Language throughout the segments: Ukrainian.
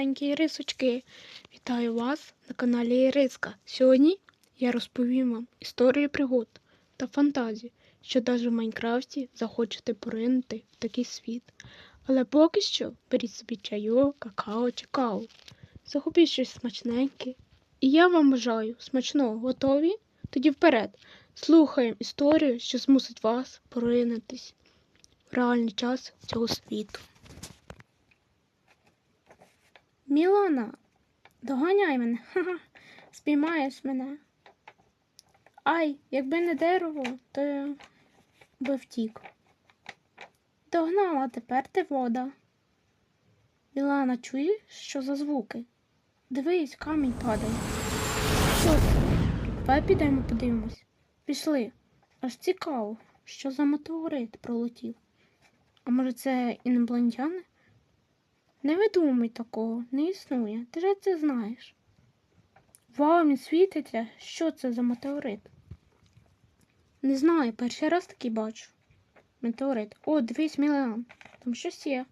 маленькі Ірисочки. Вітаю вас на каналі Іриска. Сьогодні я розповім вам історію пригод та фантазії, що навіть в Майнкрафті захочете поринути в такий світ. Але поки що беріть собі чайок, какао чи каву. Захопіть щось смачненьке. І я вам бажаю смачного, готові? Тоді вперед. Слухаємо історію, що змусить вас поринутись в реальний час цього світу. Мілана, доганяй мене. Ха-ха. Спіймаєш мене. Ай, якби не дерево, то я би втік. Догнала, тепер ти вода. Мілана, чуєш, що за звуки? Дивись, камінь падає. Що це? Давай підемо подивимось. Пішли. Аж цікаво, що за метеорит пролетів. А може це інопланетяни? Не видумуй такого, не існує. Ти ж це знаєш. Вау, він світиться. Що це за метеорит? Не знаю, перший раз такий бачу. Метеорит. О, дивись, Мілан. Там щось є.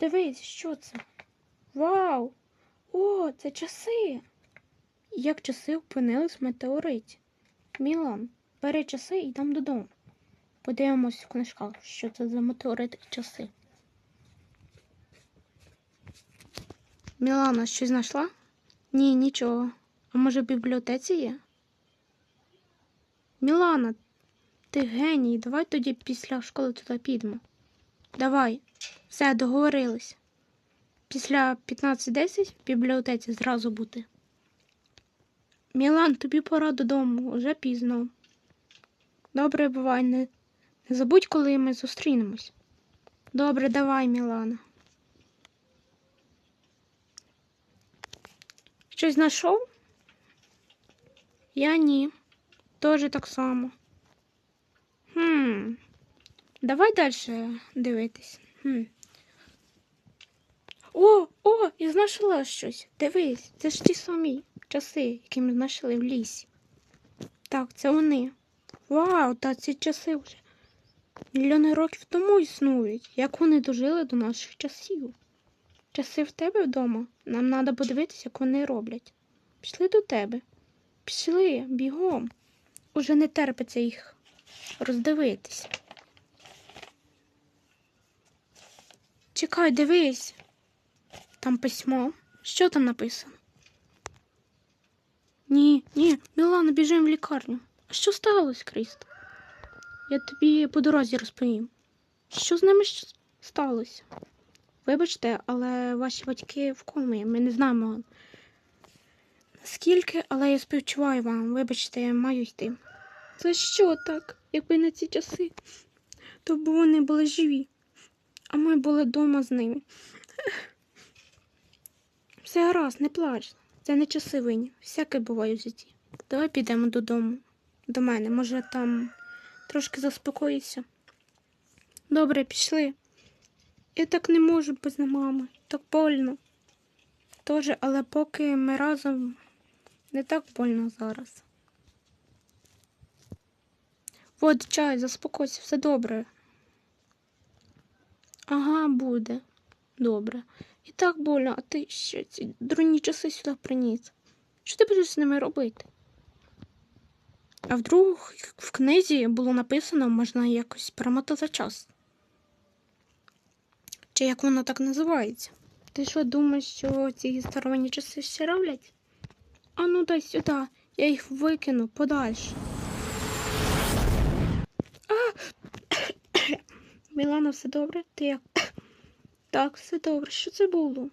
Дивись, що це? Вау! О, це часи. Як часи опинились в метеориті? Мілан, бери часи і йдемо додому. Подивимось в книжках, що це за метеорит і часи. Мілана, щось знайшла? Ні, нічого. А може в бібліотеці є? Мілана, ти геній, давай тоді після школи туди підемо. Давай, все, договорились. Після 15.10 в бібліотеці зразу бути. Мілан, тобі пора додому, вже пізно. Добре, бувай, не, забудь, коли ми зустрінемось. Добре, давай, Мілана. Щось знайшов? Я ні. Тоже так само. Хм. Давай далі дивитись. Хм. О, о, я знайшла щось. Дивись, це ж ті самі часи, які ми знайшли в лісі. Так, це вони. Вау, та ці часи вже мільйони років тому існують. Як вони дожили до наших часів? Часи в тебе вдома. Нам треба подивитися, як вони роблять. Пішли до тебе. Пішли, бігом. Уже не терпиться їх роздивитись. Чекай, дивись. Там письмо. Що там написано? Ні, ні, Мілана, біжимо в лікарню. А що сталося, Кріст? Я тобі по дорозі розповім. Що з ними сталося? Вибачте, але ваші батьки в комі. Ми не знаємо наскільки, але я співчуваю вам. Вибачте, я маю йти. Це що так? Якби не ці часи, то б вони були живі, а ми були вдома з ними. Все гаразд, не плач. Це не часи винні. Всяке буває в житті. Давай підемо додому. До мене. Може, там трошки заспокоїться. Добре, пішли. Я так не можу без мами. Так больно. Тоже, але поки ми разом не так больно зараз. От чай, заспокойся, все добре. Ага, буде. Добре. І так больно, а ти ще ці дурні часи сюди приніс. Що ти будеш з ними робити? А вдруг в книзі було написано, можна якось перемотати час. Чи як воно так називається? Ти що думаєш, що ці старовинні часи ще роблять? А ну дай сюди, я їх викину подальше. Мілана, все добре? Ти як? Так, все добре. Що це було?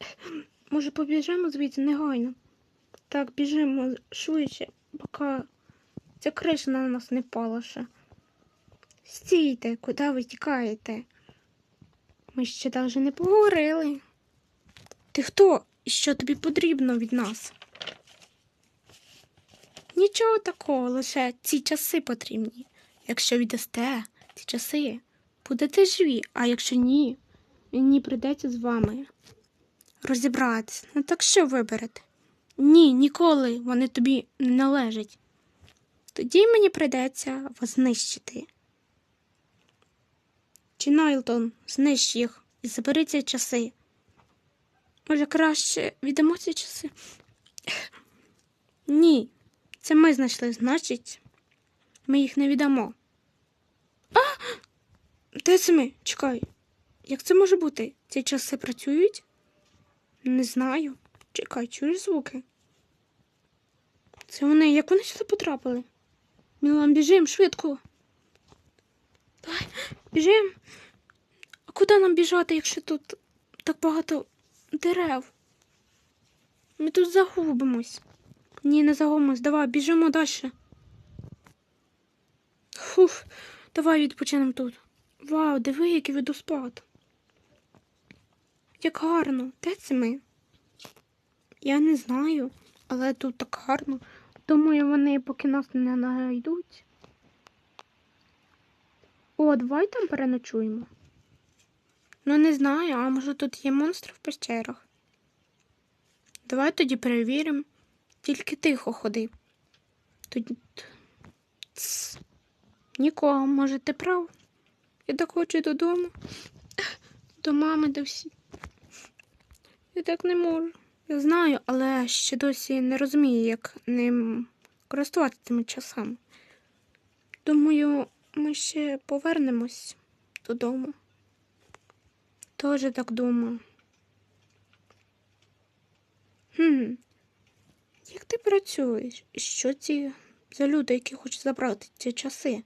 Може, побіжимо звідси негайно? Так, біжимо швидше, поки ця криша на нас не впала ще. Стійте, куди ви тікаєте? Ми ще навіть не поговорили. Ти хто? І що тобі потрібно від нас? Нічого такого, лише ці часи потрібні. Якщо віддасте ці часи, будете живі, а якщо ні, мені прийдеться з вами розібратися. Ну так що виберете? Ні, ніколи вони тобі не належать. Тоді мені прийдеться вас знищити. Чи Найлтон, знищ їх. і забери ці часи. Може, краще віддамо ці часи? Ні, це ми знайшли, значить, ми їх не віддамо. А! Де це ми? Чекай. Як це може бути? Ці часи працюють? Не знаю. Чекай, чуєш звуки? Це вони, як вони сюди потрапили? Мілан, біжим швидко. Давай, біжим. А куди нам біжати, якщо тут так багато дерев? Ми тут загубимось. Ні, не загубимось. Давай, біжимо далі. Фух, давай відпочинемо тут. Вау, диви, який водоспад. Як гарно. Де це ми? Я не знаю, але тут так гарно. Думаю, вони поки нас не знайдуть. О, давай там переночуємо. Ну, не знаю, а може тут є монстри в пещерах. Давай тоді перевіримо. Тільки тихо ходи. Тоді. Тс. Нікого, може, ти прав? Я так хочу додому. До мами, до всіх. Я так не можу. Я знаю, але ще досі не розумію, як ним користуватися цими часами. Думаю, ми ще повернемось додому. Тоже так думаю. Хм. Як ти працюєш? І що ці за люди, які хочуть забрати ці часи?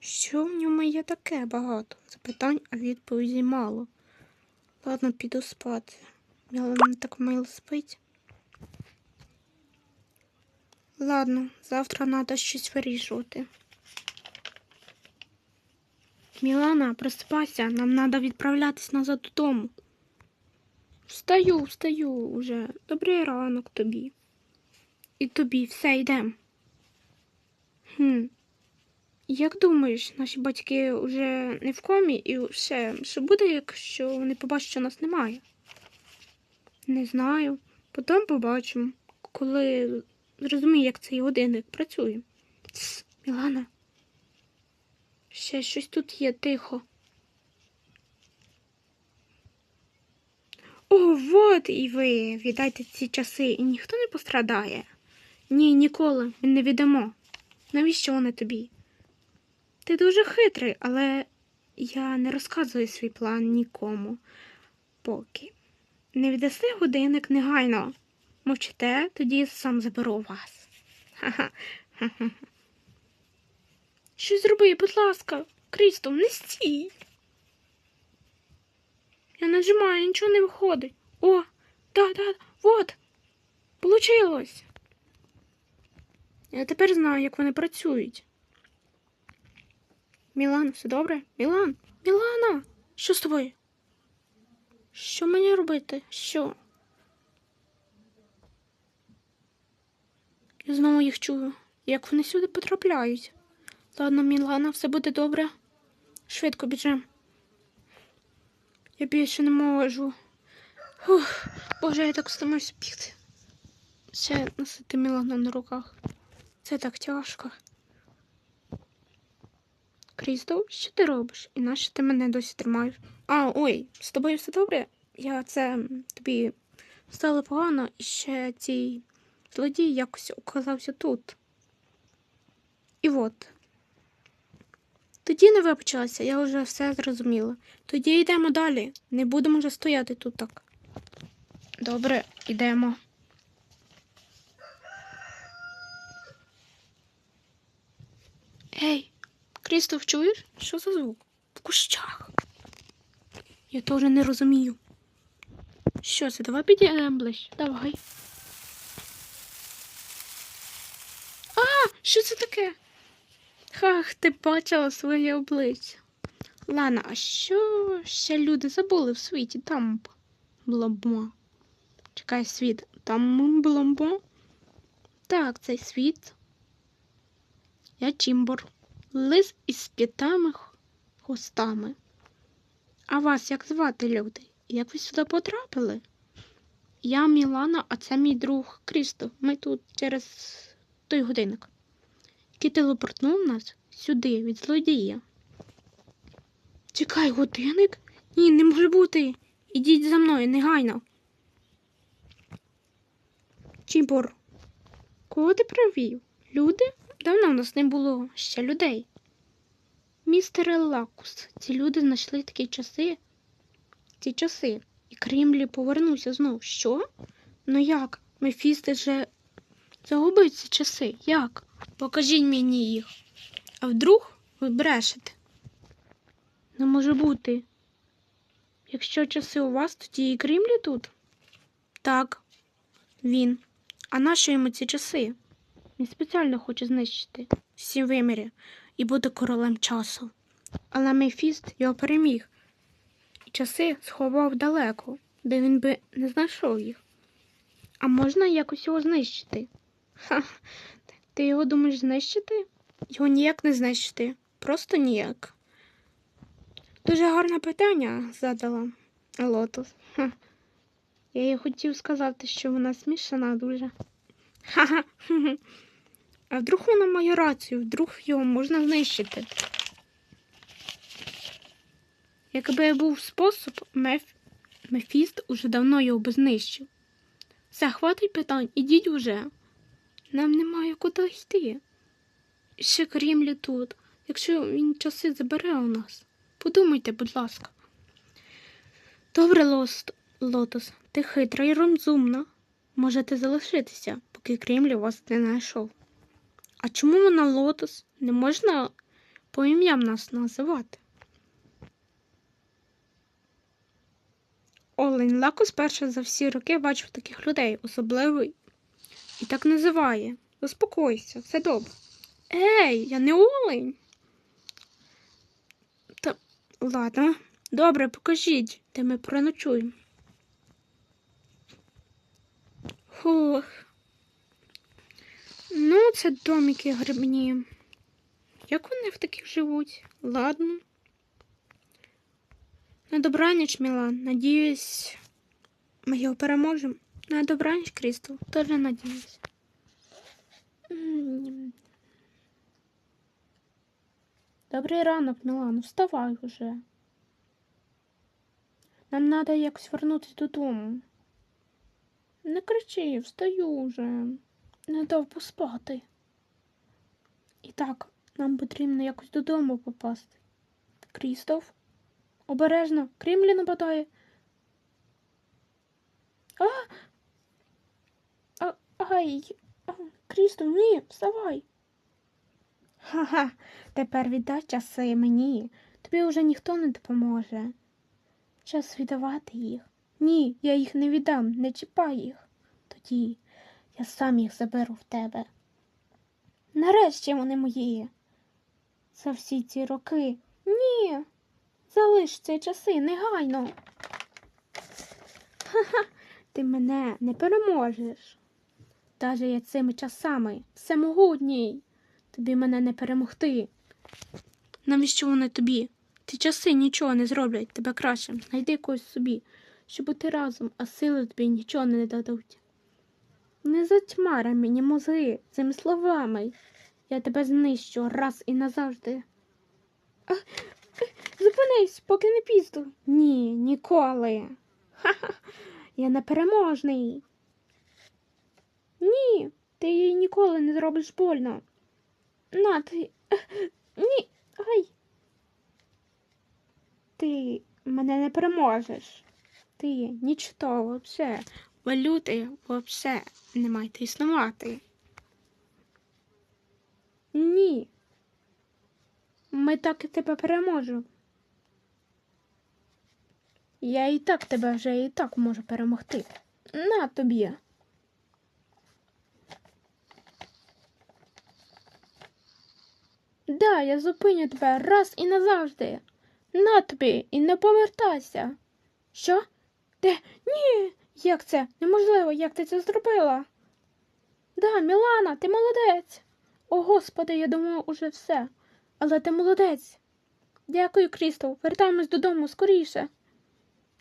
Що в ньому є таке багато? Запитань, а відповіді мало. Ладно, піду спати. Мілана так мило спить. Ладно, завтра треба щось вирішувати. Мілана, просипайся, нам треба відправлятись назад додому. Встаю, встаю уже. Добрий ранок тобі. І тобі все йдемо. Хм. Як думаєш, наші батьки вже не в комі і все, що буде, якщо вони побачать, що нас немає? Не знаю. Потім побачимо, коли зрозумію, як цей годинник працює. Тс, Мілана. Ще щось тут є тихо. О, вот і ви. Віддайте ці часи, і ніхто не пострадає. Ні, ніколи. Ми не віддамо. Навіщо вони тобі? Ти дуже хитрий, але я не розказую свій план нікому. Поки. Не віддаси годинник негайно. Мовчите, тоді сам заберу вас. Ха-ха. Щось зроби, будь ласка, Крістом, не стій. Я нажимаю, нічого не виходить. О, да, да, вот. Получилось. Я тепер знаю, як вони працюють. Мілан, все добре? Мілан, Мілана, що з тобою? Що мені робити? Що? Я знову їх чую. Як вони сюди потрапляють? Ладно, Мілана, все буде добре. Швидко біжим. Я більше не можу. Ух, Боже, я так стомився бігти. Ще носити Мілану на руках. Це так тяжко. Крістов, що ти робиш? І нащо ти мене досі тримаєш? А, ой, з тобою все добре? Я це тобі стало погано, і ще цей злодій якось оказався тут. І от. Тоді не вибачилася, я вже все зрозуміла. Тоді йдемо далі. Не будемо вже стояти тут так. Добре, йдемо. Ей, Крістоф, чуєш? Що за звук? В кущах. Я теж не розумію. Що це? Давай підійдемо ближче. Давай. А, що це таке? Хах, ти бачила своє обличчя. Лана, а що ще люди забули в світі? Там бламбо. Чекай, світ. Там бламбо? Так, цей світ. Я Чімбор. Лис із п'ятами х- хвостами. А вас як звати, люди? Як ви сюди потрапили? Я Мілана, а це мій друг Крісто. Ми тут через той годинник, який телепортнув нас сюди від злодія. Чекай, годинник? Ні, не може бути. Ідіть за мною, негайно. Чібор, кого ти привів? Люди? Давно в нас не було ще людей. Містере Лакус, ці люди знайшли такі часи. Ці часи. І Крімлі повернувся знов. Що? Ну як? Мефісти же загубив ці часи. Як? Покажіть мені їх. А вдруг ви брешете? Не може бути. Якщо часи у вас, тоді і Крімлі тут? Так, він. А нащо йому ці часи? Він спеціально хоче знищити всі виміри і бути королем часу. Але Мефіст його переміг. І часи сховав далеко, де він би не знайшов їх. А можна якось його знищити? Ха, ти його думаєш знищити? Його ніяк не знищити. Просто ніяк. Дуже гарне питання задала Лотос. Ха. Я їй хотів сказати, що вона смішана дуже. Ха-ха. А вдруг вона має рацію, вдруг його можна знищити. Якби був спосіб, Меф... Мефіст уже давно його би знищив. Все, хватить питань, ідіть уже. Нам немає куди йти. Ще Крімлі тут, якщо він часи забере у нас. Подумайте, будь ласка. Добре, Лост... Лотос, ти хитра і розумна. Можете залишитися, поки Крімлі вас не знайшов. А чому вона Лотос? Не можна по ім'ям нас називати? Олень Лакус перше за всі роки бачив таких людей, особливий. І так називає. Заспокойся, все добре. Ей, я не олень. Та ладно, добре, покажіть, де ми проночуємо. Фух. Ну, це домики грибні. Як вони в таких живуть? Ладно. На добраніч, Мілан. Надіюсь, ми його переможемо. На добраніч, Крістал. Теж надіюсь. Добрий ранок, Мілан. Вставай уже. Нам треба якось вернутися додому. Не кричи, встаю уже. Не дав поспати. І так, нам потрібно якось додому попасти. Крістоф, обережно, Крімлі нападає. А! Ай! А, ні, вставай. Ха-ха, тепер віддай часи мені. Тобі вже ніхто не допоможе. Час віддавати їх. Ні, я їх не віддам, не чіпай їх. Тоді я сам їх заберу в тебе. Нарешті вони мої. За всі ці роки. Ні. Залиш ці часи негайно. Ха-ха, ти мене не переможеш. Даже я цими часами всемогутній. Тобі мене не перемогти. Навіщо вони тобі? Ті часи нічого не зроблять тебе кращим. Знайди когось собі, щоб бути разом, а сили тобі нічого не дадуть. Не затьмари мені мозги цими словами. Я тебе знищу раз і назавжди. Зупинись, поки не пізно. Ні, ніколи. Ха-ха, я непереможний. Ні, ти їй ніколи не зробиш больно. На, ти. Ні, ай. Ти мене не переможеш. Ти нічого вообще. Валюти вообще не маєте існувати. Ні. Ми так і тебе переможемо. Я і так тебе вже і так можу перемогти. На тобі. Да, я зупиню тебе раз і назавжди. На тобі і не повертайся. Що? Де? Ні. Як це? Неможливо, як ти це зробила? Да, Мілана, ти молодець. О, господи, я думаю, уже все. Але ти молодець. Дякую, Крістал. Вертаємось додому скоріше.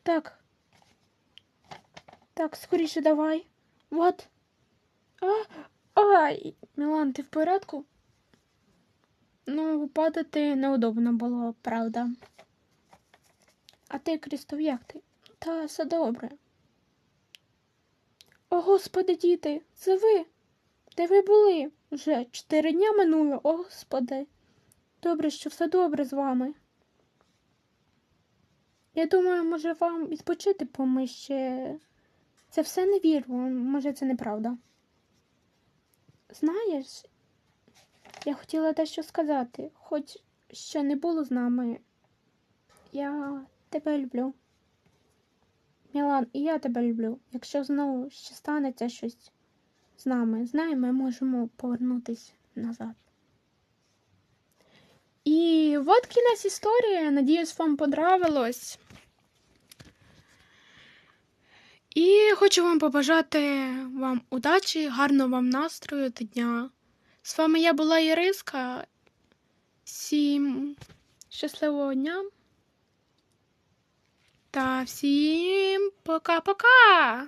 Так. Так, скоріше давай. Вот. А, ай, Мілан, ти в порядку? Ну, падати неудобно було, правда. А ти, Крістов, як ти? Та все добре. О, господи, діти, це ви? Де ви були? Вже чотири дня минуло, о, господи. Добре, що все добре з вами. Я думаю, може вам відпочити, бо ми ще. Це все не вірю, може це неправда. Знаєш, я хотіла дещо сказати, хоч що не було з нами. Я тебе люблю. Мілан, і я тебе люблю. Якщо знову ще станеться щось з нами, знай, ми можемо повернутися назад. І от кінець історії. Надіюсь, вам понравилось. І хочу вам побажати вам удачі, гарного вам настрою та дня. З вами я була Іриска. Всім щасливого дня. Та всім пока-пока!